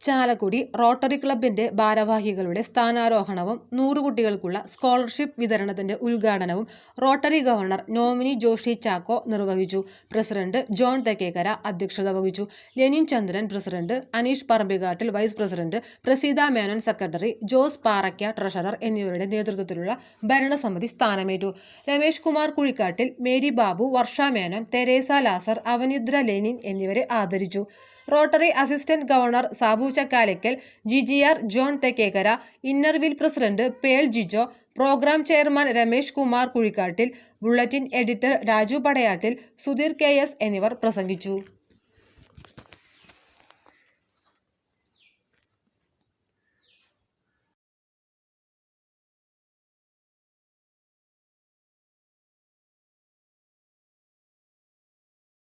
Chalakudy rotary ക്ലബിന്റെ ഭാരവാഹികളുടെ സ്ഥാനാരോഹണവും നൂറ് കുട്ടികൾക്കുള്ള സ്കോളർഷിപ്പ് വിതരണത്തിന്റെ ഉദ്ഘാടനവും Rotary governor nominee Joshy Chacko നിർവഹിച്ചു. പ്രസിഡന്റ് ജോൺ തെക്കേക്കര അധ്യക്ഷത വഹിച്ചു. Lenin Chandran president Aneesh Parambikattil vice president Praseetha Menon secretary Jose Parakka treasurer എന്നിവരുടെ നേതൃത്വത്തിലുള്ള ഭരണസമിതി സ്ഥാനമേറ്റു. Ramesh Kumar Kuzhikattil Mary Babu Varsha Menon Teresa Lazar Avanidra Lenin എന്നിവരെ ആദരിച്ചു. Rotary assistant governor Sabu Chakkalakkal G G R John Thekkekara Inner Wheel president Pearl Jijo program chairman Ramesh Kumar Kuzhikattil bulletin editor Raju Padayattil Sudheer K S എന്നിവർ പ്രസംഗിച്ചു.